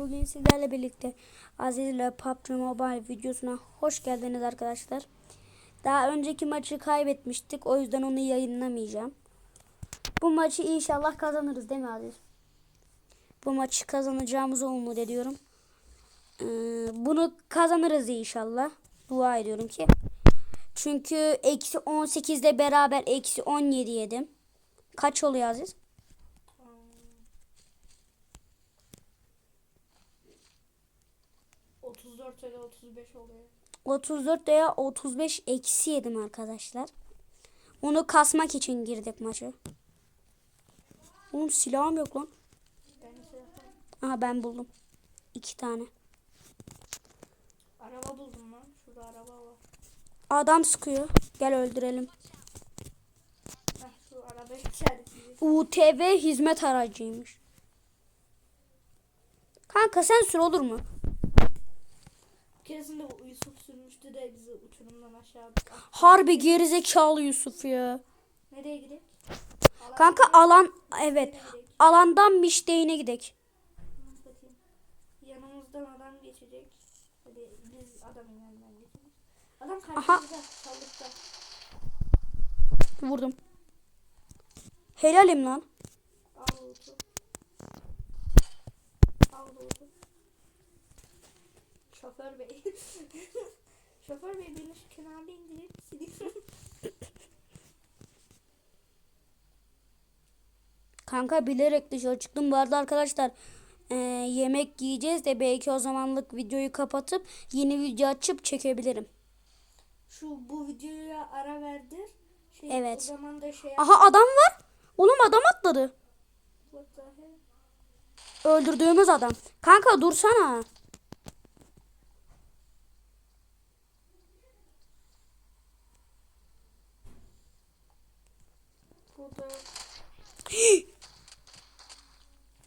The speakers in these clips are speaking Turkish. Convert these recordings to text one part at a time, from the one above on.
Bugün sizlerle birlikte Aziz ile PUBG Mobile videosuna hoş geldiniz arkadaşlar. Daha önceki maçı kaybetmiştik. O yüzden onu yayınlamayacağım. Bu maçı inşallah kazanırız değil mi Aziz? Bu maçı kazanacağımızı umut ediyorum. Ee, bunu kazanırız inşallah. Dua ediyorum ki. Çünkü eksi 18 ile beraber eksi 17 yedim. Kaç oluyor Aziz? 34 ya da 35 oluyor. 34 veya 35 eksi yedim arkadaşlar. Onu kasmak için girdik maçı. Oğlum silahım yok lan. Şey. Aha ben buldum. İki tane. Araba buldum lan. Şurada araba var. Adam sıkıyor. Gel öldürelim. UTV hizmet aracıymış. Kanka sen sür olur mu? Keresinde Yusuf sürmüştü de bizi uçurumdan aşağı. Harbi gerizekalı Yusuf ya. Nereye gidelim? Alan Kanka alan evet. Alandan Mişteğine gidek. Yanımızdan adam geçecek. Hadi biz adamın yanından geçelim. Adam karşımızda. Sallıkta. Vurdum. Helalim lan. Al loot'u. Al loot'u. Şoför bey. Şoför bey beni şu kenarda indirir misiniz? Kanka bilerek dışarı çıktım. Bu arada arkadaşlar e, yemek yiyeceğiz de belki o zamanlık videoyu kapatıp yeni video açıp çekebilirim. Şu bu videoya ara verdir. Şey, Evet. O zaman da şey Aha adam var. Oğlum adam atladı. Öldürdüğümüz adam. Kanka dursana. Burada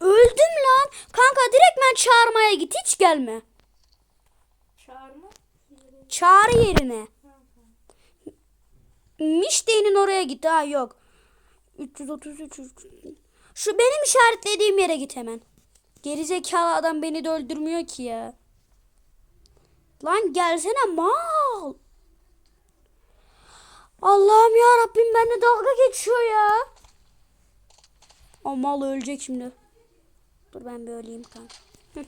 Öldüm lan. Kanka direkt ben çağırmaya git. Hiç gelme. çağırma. Çağrı yerine. Mişte'nin oraya git. Ha yok. 333. Şu benim işaretlediğim yere git hemen. Gerizekalı adam beni de öldürmüyor ki ya. Lan gelsene mal. Allah'ım ya Rabbim benimle dalga geçiyor ya. O mal ölecek şimdi. Dur ben bir öleyim kanka. Hı.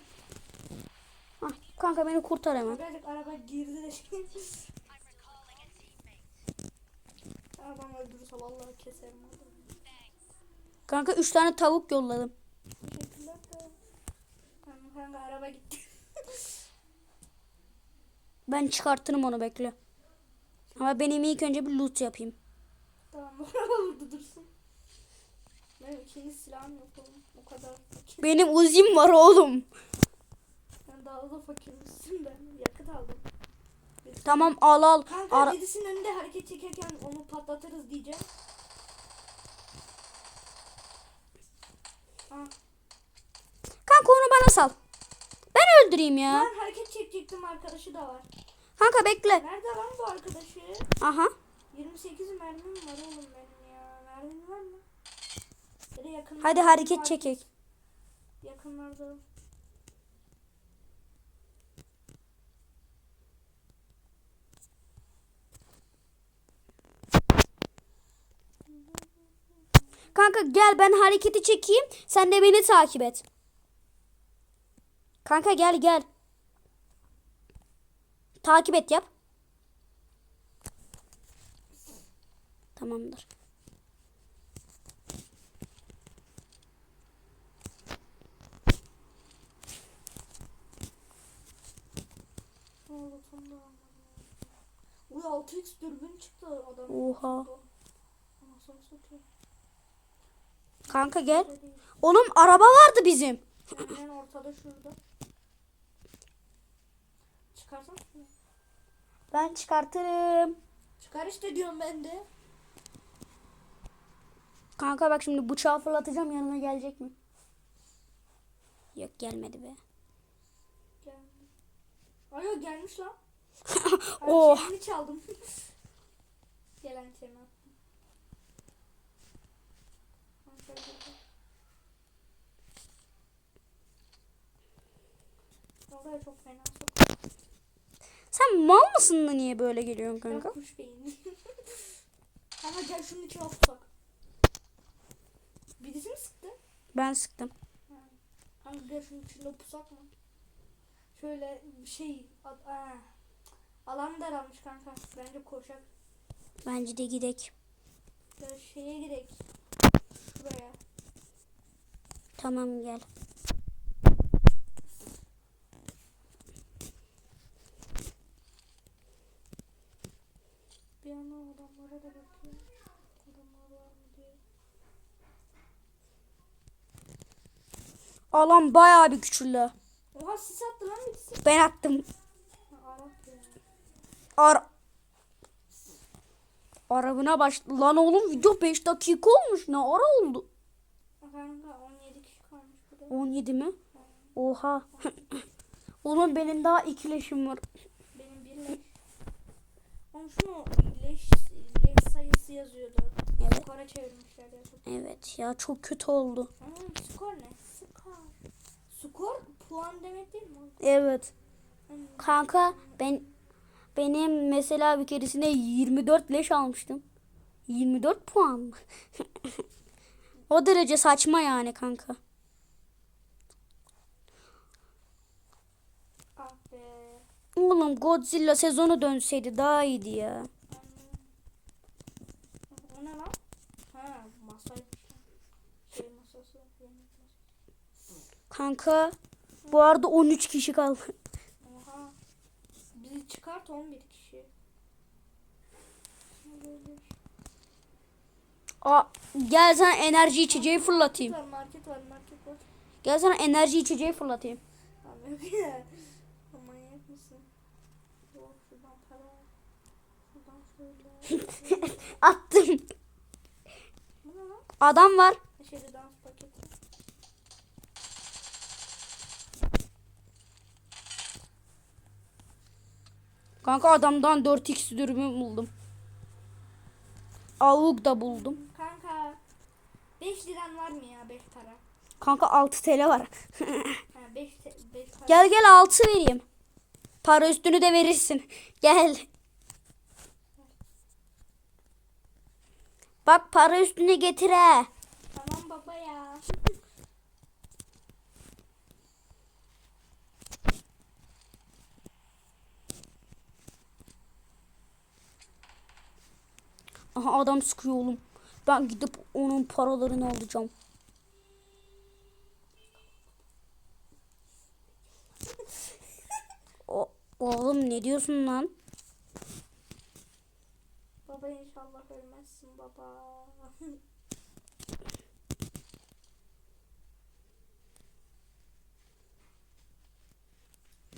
Ah, kanka beni kurtar hemen. Birazcık araba girdi de şey. Adam öldürürse vallahi keserim adamı. Kanka 3 tane tavuk yolladım. Kanka araba gitti. Ben çıkartırım onu bekle. Ama benim ilk önce bir loot yapayım. tamam dursun. Benim ikinci silahım yok oğlum. O kadar fakir. Benim uzim var oğlum. Ben daha da fakirmişsin ben. Yakıt aldım. Tamam al al. Kanka Ara- birisinin önünde hareket çekerken onu patlatırız diyeceğim. Ha. Kanka onu bana sal. Ben öldüreyim ya. Ben hareket çekecektim arkadaşı da var. Kanka bekle. Nerede lan bu arkadaşı? Aha. 28 mermim var oğlum benim ya. Mermim var mı? Böyle yakınlarda Hadi hareket var. çekek. Yakınlarda. Kanka gel ben hareketi çekeyim. Sen de beni takip et. Kanka gel gel. Takip et yap. Tamamdır. Uy 6x dürbün çıktı adam. Oha. Kanka gel. Değil. Oğlum araba vardı bizim. Hemen ortada şurada. Çıkarsana şunu. Ben çıkartırım. Çıkar işte diyorum ben de. Kanka bak şimdi bıçağı fırlatacağım yanına gelecek mi? Yok gelmedi be. Geldi. Ay yok gelmiş lan. Oh. Şeyini çaldım. Gelen şeyini attım. Kanka, burada. Vallahi çok fena sok. Sen mal mısın da niye böyle geliyorsun kanka? kuş beyni. Ama gel şunun içine otursak. Birisi mi sıktı? Ben sıktım. Kanka gel şunun içinde pusak mı? Şöyle şey a- aa, alan daralmış kanka. Bence koşak. Bence de gidek. Gel şeye gidelim. Şuraya. Tamam gel. Bir yana adamlara da bakayım. Adamlar var mı diye. Alan bayağı bir küçüldü. Oha sis attı lan birisi. Ben attım. Ar Arabına baş... Lan oğlum video 5 dakika olmuş. Ne ara oldu? Kanka 17 kişi kalmış burada. 17 mi? Oha. oğlum benim daha ikileşim var. Benim bir leş. Oğlum şunu leş, leş sayısı yazıyordu. Evet. Skora çevirmişler. Evet ya çok kötü oldu. Oğlum skor ne? Skor. Skor puan demek değil mi? Evet. Kanka ben benim mesela bir keresinde 24 leş almıştım. 24 puan mı? o derece saçma yani kanka. ah. Oğlum Godzilla sezonu dönseydi daha iyiydi ya. Anne. O ne lan? Ha masaymış. lan. Şey masası. yemek masası. Kanka bu arada 13 kişi kaldı. Oha. Bizi çıkart 11 kişi. Aa, gel sana enerji içeceği fırlatayım. Var market var market var. Gel sana enerji içeceği fırlatayım. Abi yok ya. Manyak mısın? Yok şuradan para. Şuradan şöyle. Attım. Adam var. Şeyde dans Kanka adamdan 4x dürbün buldum. Avuk da buldum. Kanka 5 liran var mı ya 5 para? Kanka 6 TL var. Ha 5 5 para. gel gel 6 vereyim. Para üstünü de verirsin. Gel. Bak para üstünü getir he. Tamam baba ya. Aha adam sıkıyor oğlum. Ben gidip onun paralarını alacağım. O, oğlum ne diyorsun lan? baba inşallah ölmezsin baba.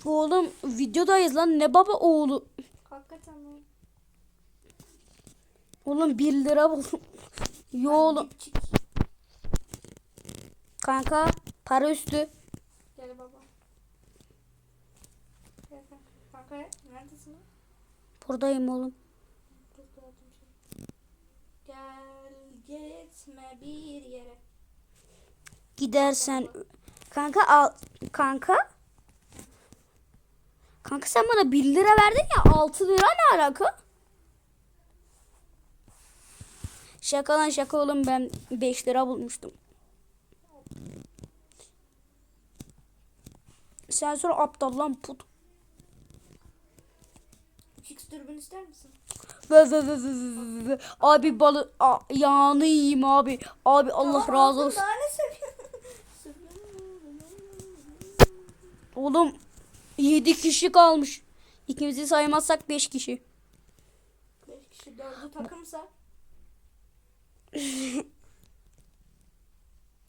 Oğlum videodayız lan ne baba oğlu. Hakikaten mi? Oğlum 1 lira buldum. Yo oğlum. Kanka para üstü. Gel baba. Gel kanka. Neredesin? Buradayım oğlum. Gel gitme bir yere. Gidersen kanka al kanka. Kanka sen bana 1 lira verdin ya 6 lira ne alaka? Şaka lan şaka oğlum ben 5 lira bulmuştum. Sen sonra aptal lan put. Fix dürbün ister misin? Abi balı yağını yiyeyim abi. Abi Allah Tamam, razı olsun. Oğlum 7 kişi kalmış. İkimizi saymazsak 5 kişi. 5 kişi dördü takımsa.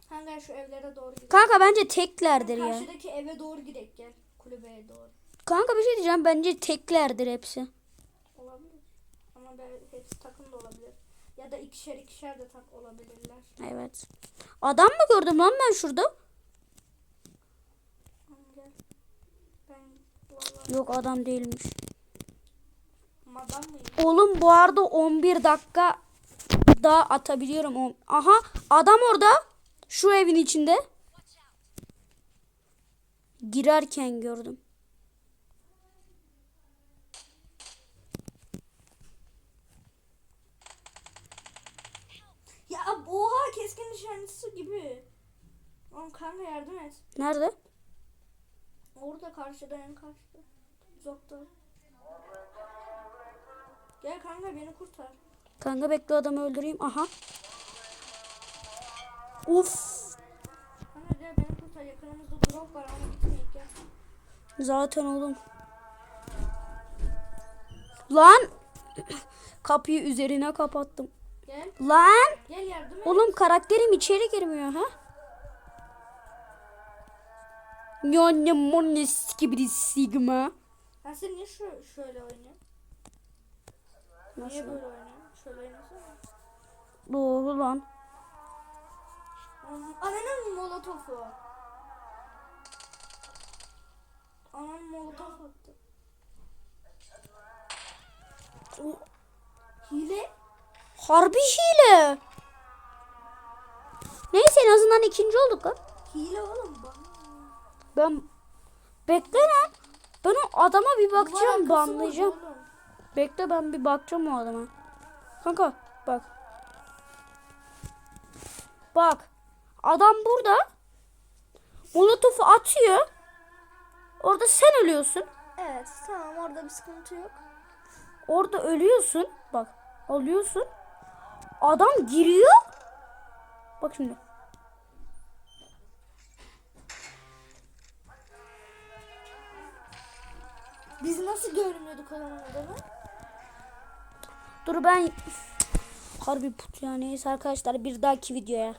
Hangi şu evlere doğru gidelim. Kanka bence teklerdir ya. Karşıdaki eve doğru gidelim gel. Kulübeye doğru. Kanka bir şey diyeceğim bence teklerdir hepsi. Olabilir. Ama ben, hepsi takım da olabilir. Ya da ikişer ikişer de tak olabilirler. Evet. Adam mı gördüm lan ben şurada? Yok adam değilmiş. mıyım? Oğlum bu arada 11 dakika daha atabiliyorum. On- Aha adam orada. Şu evin içinde. girerken gördüm. Ya oha keskin nişancısı gibi. Oğlum kanka yardım et. Nerede? Orada karşıda en karşıda. Uzakta. Gel kanka beni kurtar. Kanka bekle adamı öldüreyim. Aha. Uf. Zaten oğlum. Lan. Kapıyı üzerine kapattım. Gel. Lan. Gel yardım et. Oğlum karakterim içeri girmiyor ha? Yani monis gibi bir sigma. Ben sen niye şöyle oynuyorsun? Niye Nasıl? böyle oynuyorsun? Şöyle oynasana. Doğru lan. Ananın molotofu. Anam molotof attı. O- Hile. Harbi hile. Neyse en azından ikinci olduk lan. Hile oğlum bana. Ben bekle lan. Ben o adama bir bakacağım, banlayacağım. oğlum. Bekle ben bir bakacağım o adama. Kanka bak. Bak. Adam burada. Molotofu atıyor. Orada sen ölüyorsun. Evet tamam orada bir sıkıntı yok. Orada ölüyorsun. Bak. Alıyorsun. Adam giriyor. Bak şimdi. Biz nasıl görmüyorduk adamın adamı? Dur ben harbi put ya neyse arkadaşlar bir dahaki videoya.